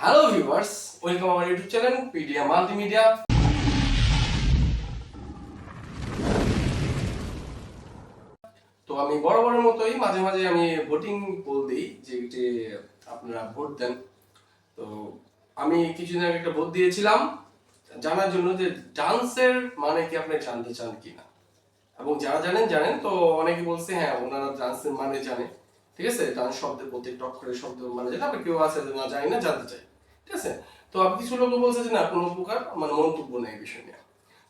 Hello viewers welcome আমার YouTube channel পিডিয়া multimedia তো আমি বরাবরের মতোই মাঝে মাঝে আমি ভোটিং পোল দিই, যে আপনারা ভোট দেন। তো আমি কিছুদিন আগে একটা ভোট দিয়েছিলাম, জানার জন্য যে ডান্সের মানে কি আপনি জানতে চান কিনা। এবং যারা জানেন জানেন, তো অনেকে বলছে হ্যাঁ ওনারা ডান্সের মানে জানে। ঠিক আছে? ডান্স শব্দের প্রত্যেকটা অক্ষরের শব্দ মানে যেটা আবার কেউ আছে না জানি না, জানতে চাই। ঠিক আছে? তো আপনি কিছু লোক বলছে যে না, কোনো প্রকার মানে মন্তব্য নেই এই বিষয় নিয়ে।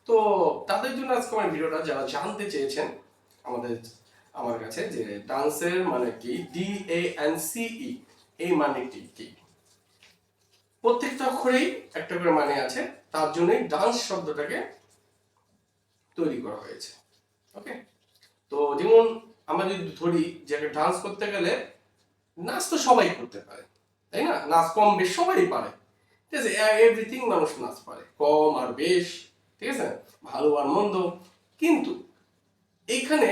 তো তাদের জন্য আজকে আমার ভিডিওটা, যারা জানতে চেয়েছেন আমাদের, আমার কাছে যে ডান্সের মানে কি? D A N C E এই মানেটি কি? প্রত্যেকটা অক্ষরেই একটা করে মানে আছে, তার জন্যই ডান্স শব্দটাকে তৈরি করা হয়েছে। ওকে তো যেমন আমরা যদি ধরি যে একটা ডান্স করতে গেলে নাচ তো সবাই করতে পারে, তাই না? নাচ কম বেশ সবাই পারে। ঠিক আছে এভরিথিং মানুষ নাচ পারে, কম আর বেশ, ঠিক আছে? ভালো আর মন্দ। কিন্তু এইখানে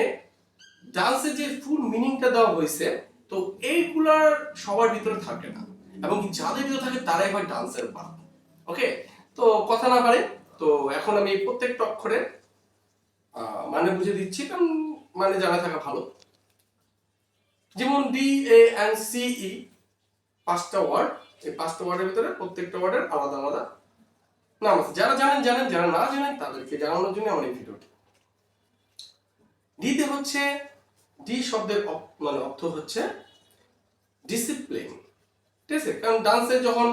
ডান্সের যে ফুল মিনিংটা দেওয়া হয়েছে, তো এইগুলার সবার ভিতরে থাকে না। এবং যাদের ভিতরে থাকে, তারাই হয় ডান্সের বাপ ওকে তো কথা না পারে তো এখন আমি প্রত্যেকটা অক্ষরে মানে বুঝে দিচ্ছি, কারণ মানে জানা থাকা ভালো। যেমন D A N C E পাঁচটা ওয়ার্ড এই পাঁচটা ওয়ার্ডের ভিতরে প্রত্যেকটা ওয়ার্ডের আলাদা আলাদা নাম আছে। যারা জানেন জানেন, যারা না জানেন, তাদেরকে জানানোর জন্য আমার এই ভিডিওটি। ডিতে হচ্ছে ডি শব্দের মানে অর্থ হচ্ছে ডিসিপ্লিন ঠিক আছে? কারণ ডান্সে যখন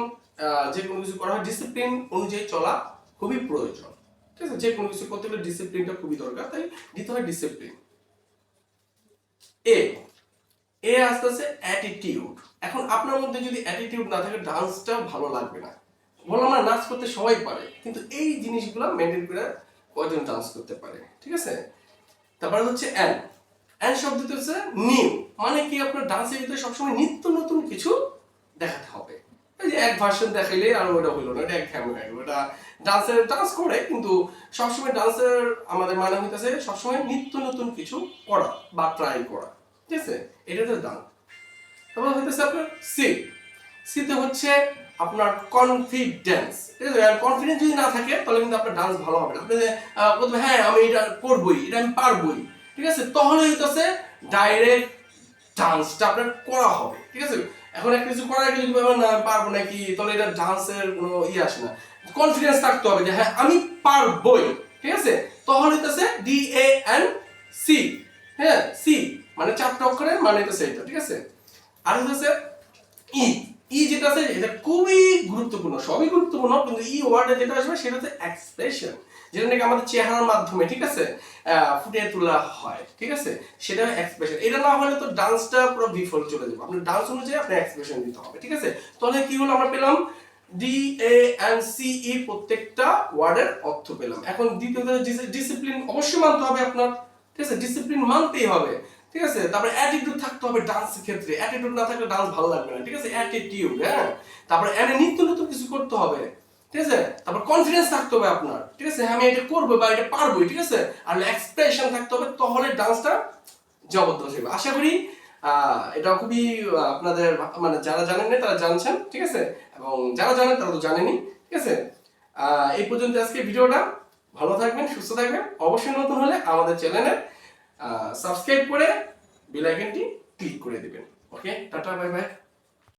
যে কোনো কিছু করা হয় ডিসিপ্লিন অনুযায়ী চলা খুবই প্রয়োজন। ঠিক আছে? যে কোনো কিছু করতে গেলে ডিসিপ্লিনটা খুবই দরকার, তাই দিতে হয় ডিসিপ্লিন এ এ আস্তে আস্তে অ্যাটিটিউড এখন আপনার মধ্যে যদি অ্যাটিটিউড না থাকে ডান্সটা ভালো লাগবে না। বললাম না নাচ করতে সবাই পারে, কিন্তু এই জিনিসগুলো মেনটেন করে কয়জন ডান্স করতে পারে, ঠিক আছে? তারপরে হচ্ছে অ্যান অ্যান শব্দটি হচ্ছে নিউ মানে কি আপনার ডান্সের ভিতরে সবসময় নিত্য নতুন কিছু এক ভার্সন দেখাইলে আর ওটা হইল না এটা এক হয়ে গেল। এটা ডান্সের ডান্স করে, কিন্তু সবসময় ডান্সের আমাদের মানে হইতেছে সবসময় নিত্য নতুন কিছু করা বা ট্রাই করা। ঠিক আছে? এটা হচ্ছে ডান্স তারপর হইতেছে আপনার সি সিতে হচ্ছে আপনার কনফিডেন্স ঠিক আছে? কনফিডেন্স যদি না থাকে, তাহলে কিন্তু আপনার ডান্স ভালো হবে না। আপনি বলবেন হ্যাঁ আমি এটা করবই, এটা আমি পারবই। ঠিক আছে? তাহলে হইতেছে ডাইরেক্ট ডান্সটা আপনার করা হবে। ঠিক আছে? এখন একটা কিছু করার আগে যদি না, পারব নাকি? তাহলে এটা ডান্সের কোনো ই আসে না। কনফিডেন্স থাকতে হবে যে হ্যাঁ আমি পারবই, ঠিক আছে? তখন হইতেছে ডি এ এন সি হ্যাঁ সি মানে চারটা অক্ষরে মানে হইতেছে এটা, ঠিক আছে? আর হইতেছে ই যেটা আছে, এটা খুবই গুরুত্বপূর্ণ, সবই গুরুত্বপূর্ণ, কিন্তু ই ওয়ার্ডে যেটা আসবে সেটা হচ্ছে এক্সপ্রেশন যেটা নাকি আমাদের চেহারার মাধ্যমে, ঠিক আছে? ফুটিয়ে তোলা হয়, ঠিক আছে? সেটা এক্সপ্রেশন এটা না হলে তো ডান্সটা পুরো বিফল চলে যাবে। আপনার ডান্স অনুযায়ী আপনার এক্সপ্রেশন দিতে হবে, ঠিক আছে? তাহলে কি হলো, আমরা পেলাম D A N C E প্রত্যেকটা ওয়ার্ডের অর্থ পেলাম। এখন দ্বিতীয়ত ডিসিপ্লিন অবশ্যই মানতে হবে আপনার, ঠিক আছে? ডিসিপ্লিন মানতেই হবে। ঠিক আছে? তারপরে অ্যাটিটিউড থাকতে হবে ডান্সের ক্ষেত্রে। অ্যাটিটিউড না থাকলে ডান্স ভালো লাগবে না, ঠিক আছে? অ্যাটিটিউড হ্যাঁ? তারপরে এনে নিত্য নতুন কিছু করতে হবে, ঠিক আছে? তারপর কনফিডেন্স থাকতে হবে আপনার, ঠিক আছে? হ্যাঁ আমি এটা করব বা এটা পারব ঠিক আছে? আর এক্সপ্রেশন থাকতে হবে, তাহলে ডান্সটা জবরদস্ত হবে। আশা করি এটা খুবই আপনাদের মানে যারা জানেন না তারা জানছেন, ঠিক আছে? এবং যারা জানেন তারা তো জানেনই, ঠিক আছে? এই পর্যন্ত আজকে ভিডিওটা। ভালো থাকবেন, সুস্থ থাকবেন। অবশ্যই নতুন হলে আমাদের চ্যানেলে সাবস্ক্রাইব করে বেল আইকনটি ক্লিক করে দিবেন। ওকে টাটা বাই বাই